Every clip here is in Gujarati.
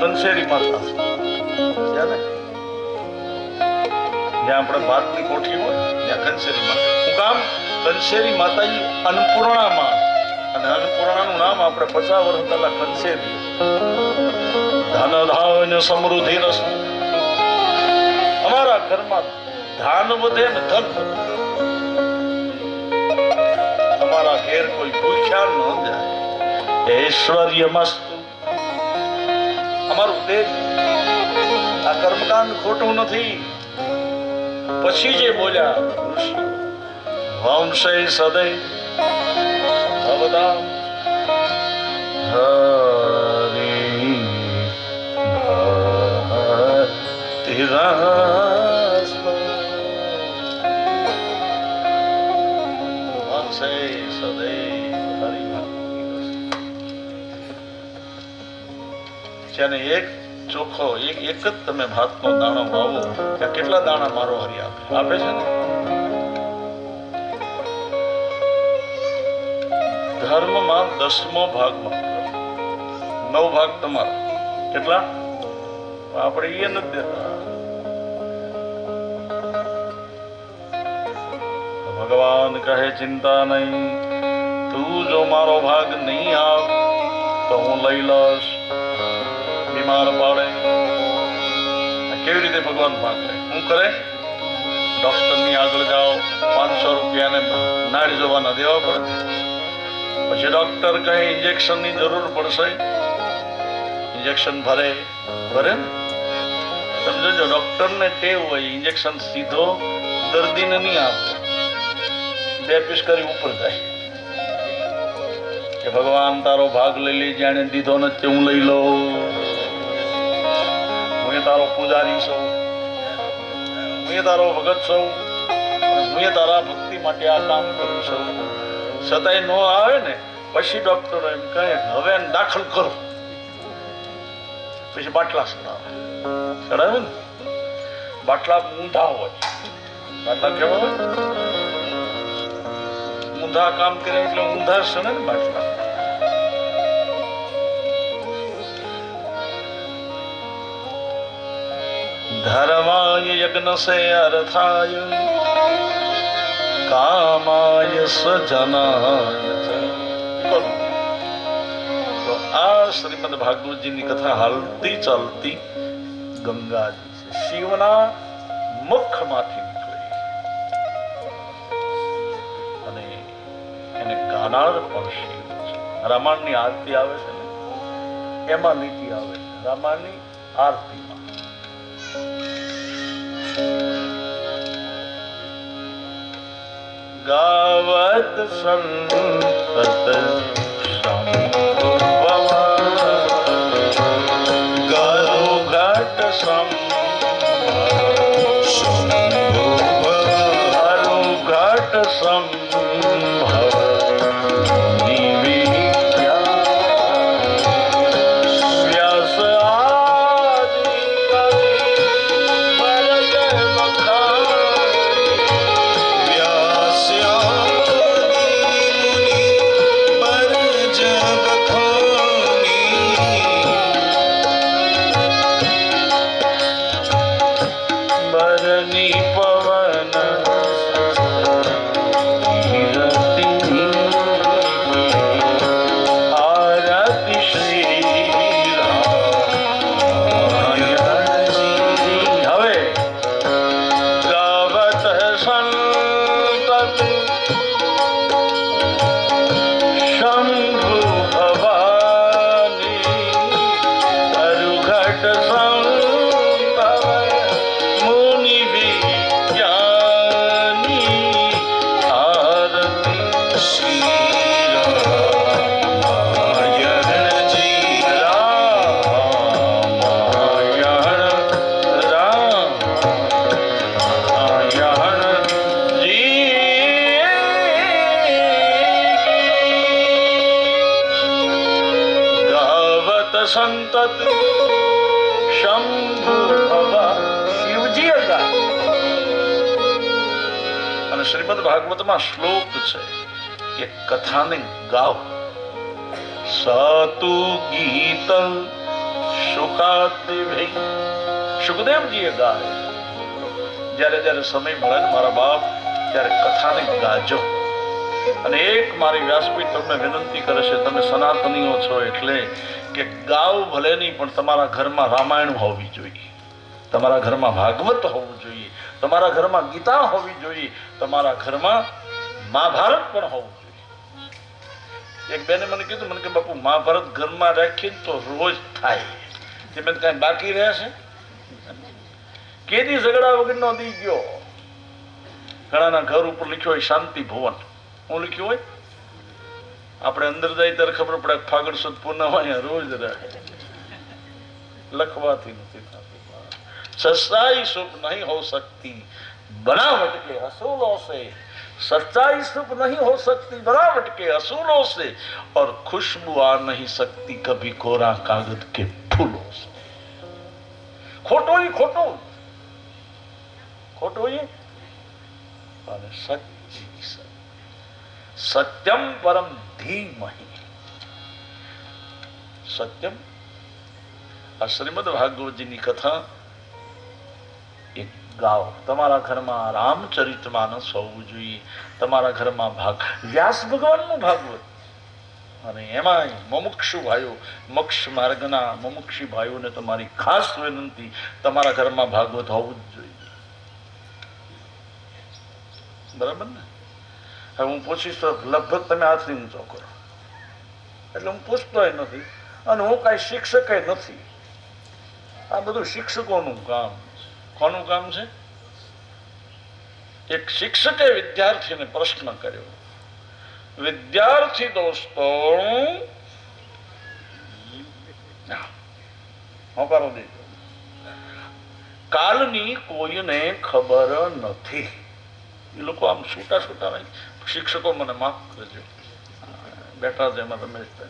કંસેરી માતા. જ્યાં આપણે ભાતની કોઠી હોય, ત્યાં કંસેરી માતા. હું કામ? કંસેરી માતા ઈ અન્નપૂર્ણા માં અને અન્નપૂર્ણાનું નામ આપણે પચાસ વર્ષ પહેલા કંસેરી ધન ધાન સમૃદ્ધિ રસ. અમારા ઘરમાં ધાન વધે ને ધન અમારા ઘેર કોઈ ભૂખ્યા ન જાય. ઐશ્વર્ય મસ્ત અમારું દેહ આ કર્મકાંડ ખોટું નથી. પછી જે બોલ્યા ઋષિ વંશે સદૈ ભવતા જેને એક ચોખ્ખો, એક એક જ તમે ભાતનો દાણો વાવો, ત્યાં કેટલા દાણા મારો હરી આપે? આપે છે ને? ધર્મમાં દસમો ભાગ નવ ભાગ તમારો. કેટલા? આપણે એ નથી દેતા. ભગવાન કહે, ચિંતા નહીં. તું જો મારો ભાગ નહીં આવ, તો હું લઈ લઈશ. બીમાર પાડે. કેવી રીતે ભગવાન ભાગ લે શું કરે? ડોક્ટરની આગળ જાઓ, પાંચસો રૂપિયાને નાડી જોવાના દેવા પડે. પછી ડોક્ટર કહે, ઇન્જેક્શનની જરૂર પડશે. ઇન્જેક્શન ભરે ભરે ને? સમજો ડોક્ટરને ટેવ હોય, ઇન્જેક્શન સીધો દર્દીને નહીં આપે. બે પીસ કરી ઉપર જાય. કે ભગવાન તારો ભાગ લઈ લે, જાણે દીધો નથી, હું લઈ લઉં. તારો પૂજારી છું. હું તારો ભગત છું. હું તારા ભક્તિ માટે આ કામ કરું છું. છતાંય ન આવે ને, પછી ડોક્ટર એમ કહે, હવે દાખલ કરો. પછી બાટલા સડાવે સડાવે ને? બાટલા ઊંધા હોય. બાટલા કેવા હોય? ઊંધા કામ કરે એટલે ઊંધા સણે ને બાટલા. ધર્માય યજ્ઞસે અર્થાય કામાય સ્વજનાય તો આ શ્રીમદ ભાગવતજીની કથા હાલતી ચાલતી ગંગાજી છે શિવના મુખમાંથી નીકળે અને એને ગાનાર પણ શિવ છે। રામાયણની આરતી આવે છે એમાં નીતિ આવે છે। રામાયણની આરતીમાં गावत संत સંતત શંભુ ભવા શિવજી હતા અને શ્રીમદ ભાગવતમાં શ્લોક છે કે કથાને ગાવ. સતુ ગીત સુખાદેવી સુખદેવજીએ ગાય. જ્યારે જ્યારે સમય મળે ને મારા બાપ, ત્યારે કથાને ગાજો. અને એક મારી વ્યાસપીઠ તમને વિનંતી કરે છે, તમે સનાતનીઓ છો એટલે કે ગાવ ભલે નહીં, પણ તમારા ઘરમાં રામાયણ હોવી જોઈએ. તમારા ઘરમાં ભાગવત હોવું જોઈએ. તમારા ઘરમાં ગીતા હોવી જોઈએ. તમારા ઘરમાં મહાભારત પણ હોવું જોઈએ. એક બેને મને કીધું, મને કે બાપુ, મહાભારત ઘરમાં રાખીએ તો રોજ થાય. તે મેં કાંઈ બાકી રહ્યા છે? કેદી ઝઘડા વગરનો દી ગયો? ઘણાના ઘર ઉપર લખ્યો હોય શાંતિ ભુવન. હું લખ્યું હોય આપણે અંદર જાય ત્યારે ખબર પડે કે ફાગણ સુદ પૂર્ણ હોય રોજ રહે લખવાથી નથી થતું સચ્ચાઈ सुख नहीं हो सकती बनावट के असूलों से सच्चाई सुख नहीं हो सकती बनावट के असूलों से और खुशबू आ नहीं सकती कभी कोरा कागज के फूलों से ખોટું ઈ ખોટું ખોટું ઈ અને સચ્ચી સત્ય સત્યમ પરમ ધીમહી સત્યમ આ શ્રીમદ ભાગવતજીની કથા એક ગાઓ તમારા ઘરમાં રામચરિત માનસ હોવું જોઈએ તમારા ઘરમાં ભાગ વ્યાસ ભગવાનનું ભાગવત। અને એમાંય મમુક્ષુ ભાઈઓ મોક્ષ માર્ગના મમુક્ષી ભાઈઓને તમારી ખાસ વિનંતી, તમારા ઘરમાં ભાગવત હોવું જ જોઈએ. બરાબર ને? હવે હું પૂછીશ તો લગભગ તમે હાથની ઊંચો કરો. એટલે હું પૂછતોય નથી અને હું કાંઈ શિક્ષકે નથી. આ બધું શિક્ષકોનું કામ કોનું કામ છે? એક શિક્ષકે વિદ્યાર્થીને પ્રશ્ન કર્યો. વિદ્યાર્થી દોસ્તો હોકારો દેજો કાલની કોઈને ખબર નથી. એ લોકો આમ છૂટા છૂટા રહી શિક્ષકો મને માફ કરજો. બેઠા છે એમાં રમેશભાઈ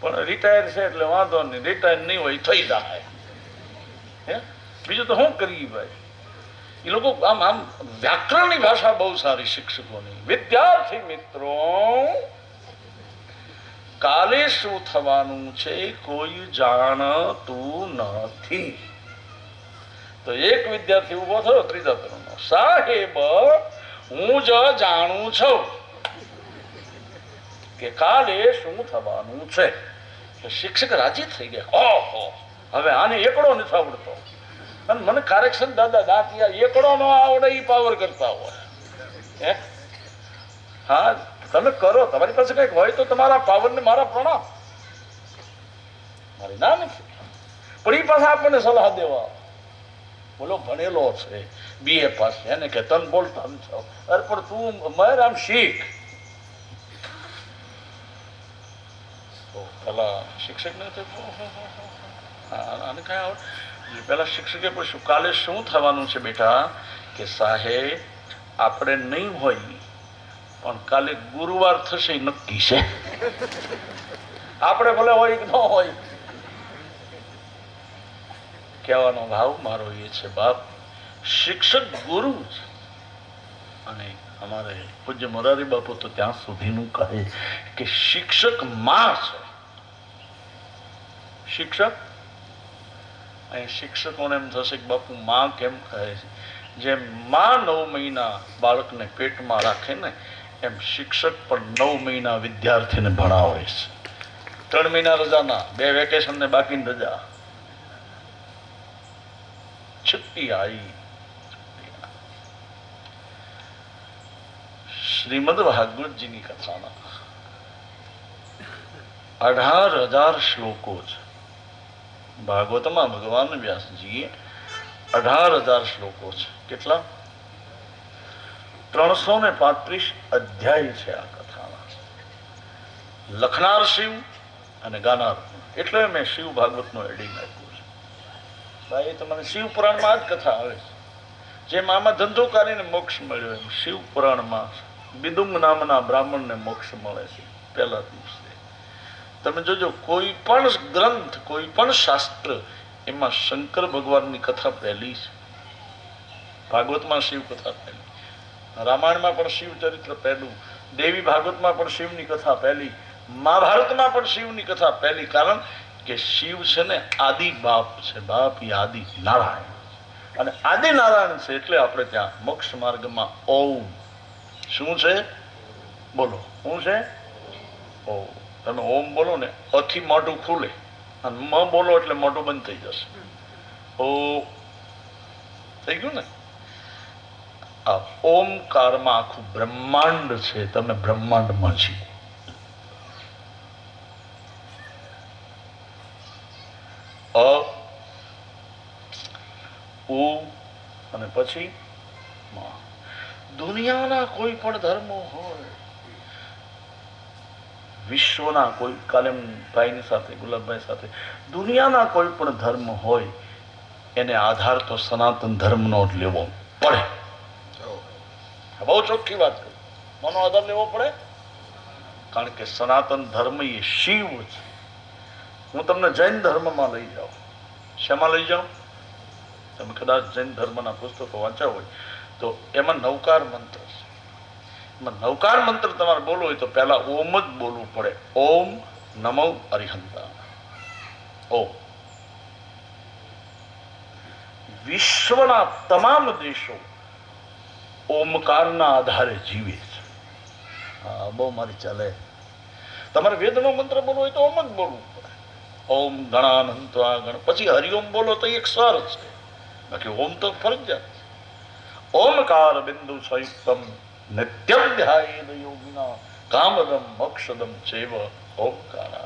પણ રિટાયર છે એટલે વાંધો નહીં. રિટાયર નહીં હોય થઈ જાય. હે? બીજું તો શું કરી ભાઈ? એ લોકો આમ આમ વ્યાકરણની ભાષા બહુ સારી શિક્ષકોની. વિદ્યાર્થી મિત્રો, કાલે શું થવાનું છે કોઈ જાણતું નથી. તો એક વિદ્યાર્થી ઊભો થયો, ત્રીજા ધોરણનો સાહેબ હું જ જાણું છું કે કાલે શું થવાનું છે? શિક્ષક રાજી થઈ ગયા. ઓહો, હવે આને એકડો નથી આવડતો. અને મને કારેક્શન દાદા દાંતિયા એકડો નો આવડે એ પાવર કરતા હોય. હે? તમે કરો. તમારી પાસે કંઈક હોય તો તમારા પાવરને મારા પ્રણામ. મારી ના નથી. પણ એ પાસે આપણને સલાહ દેવા. બોલો, ભણેલો છે બીએ પાસ છે. એને કે, તન બોલતા છો. અરે, પણ તું મર આમ શીખ. તો પેલા શિક્ષક ને આને કઈ આવડે? પેલા શિક્ષકે પૂછ્યું, કાલે શું થવાનું છે બેટા? કે, સાહેબ, આપણે નહીં હોય, પણ કાલે ગુરુવાર થશે નક્કી છે. આપણે ભલે હોય કે ન હોય કહેવાનો ભાવ મારો એ છે, બાપ, શિક્ષક ગુરુ છે. અને અમારે પૂજ્ય મોરારી બાપુ તો ત્યાં સુધીનું કહે કે શિક્ષકમાં છે. શિક્ષક? અહીં શિક્ષકોને એમ થશે કે બાપુ, માં કેમ કહે છે? જેમ માં નવ મહિના બાળકને પેટમાં રાખે ને, એમ શિક્ષક પણ નવ મહિના વિદ્યાર્થીને ભણાવે છે. ત્રણ મહિના રજાના, બે વેકેશન ને બાકીની રજા. છુટ્ટી આવી શ્રીમદ ભાગવતજીની કથાના અઢાર હજાર શ્લોકો છે ભાગવતમાં ભગવાન વ્યાસજીએ અઢાર હજાર શ્લોકો છે કેટલા? ત્રણસો ને પાંત્રીસ અધ્યાય છે આ કથાના લખનાર શિવ અને ગાનાર. એટલે મેં શિવ ભાગવતનો આપ્યું. છે ભાઈ તમને મને શિવ પુરાણમાં જ કથા આવે છે. જેમ ધંધો કરીને મોક્ષ મળ્યો એમ શિવ પુરાણમાં બિદુંગ નામના બ્રાહ્મણને મોક્ષ મળે છે પહેલા દિવસે. તમે જોજો, કોઈ પણ ગ્રંથ, કોઈ પણ શાસ્ત્ર એમાં શંકર ભગવાનની કથા પહેલી છે. ભાગવતમાં શિવ કથા પહેલી. રામાયણમાં પણ શિવ ચરિત્ર પહેલું. દેવી ભાગવતમાં પણ શિવની કથા પહેલી. મહાભારતમાં પણ શિવની કથા પહેલી. કારણ કે શિવ છે ને આદિ બાપ છે, બાપ એ આદિ નારાયણ અને આદિ નારાયણ છે એટલે આપણે ત્યાં મોક્ષ માર્ગમાં ઓમ. શું છે? બોલો. શું છે? ઓમ. તમે ઓમ બોલો ને, અથી મોઢું ખુલે. અને મ બોલો એટલે મોઢું બંધ થઈ જશે. ઓ થઈ ગયું ને? આ ઓમકારમાં આખું બ્રહ્માંડ છે, તમે બ્રહ્માંડમાં છીએ. અ ઉ અને પછી મ. દુનિયાના કોઈ પણ ધર્મો હોય વિશ્વના કોઈ કાલે ભાઈની સાથે ગુલાબભાઈ સાથે દુનિયાના કોઈ પણ ધર્મ હોય એને આધાર તો સનાતન ધર્મનો જ લેવો પડે. બહુ ચોખ્ખી વાત કરું. મનો આધાર લેવો પડે? કારણ કે સનાતન ધર્મ એ શિવ છે. હું તમને જૈન ધર્મમાં લઈ જાઉં. શેમાં લઈ જાઉં? તમે કદાચ જૈન ધર્મના પુસ્તકો વાંચ્યા હોય તો એમાં નવકાર મંત્ર છે. એમાં નવકાર મંત્ર તમારે બોલવો હોય તો પહેલા ઓમ જ બોલવું પડે. ઓમ નમો અરિહંતા. ઓમ. વિશ્વના તમામ દેશો ઓમકારના આધારે જીવે છે. હા, બહુ મારી ચાલે. તમારે વેદનો મંત્ર બોલવો હોય તો ઓમ જ બોલવું ઓમ ગણાનંત્વા ગણ. પછી હરિઓમ બોલો તો એક સ્વર છે. બાકી ઓમ તો ફરજિયાત ઓમકાર બિંદુ સંયુક્તમ નિત્યમ ધ્યાયેદ યોગિના કામદમ મોક્ષદમ ચેવ ઓમકારા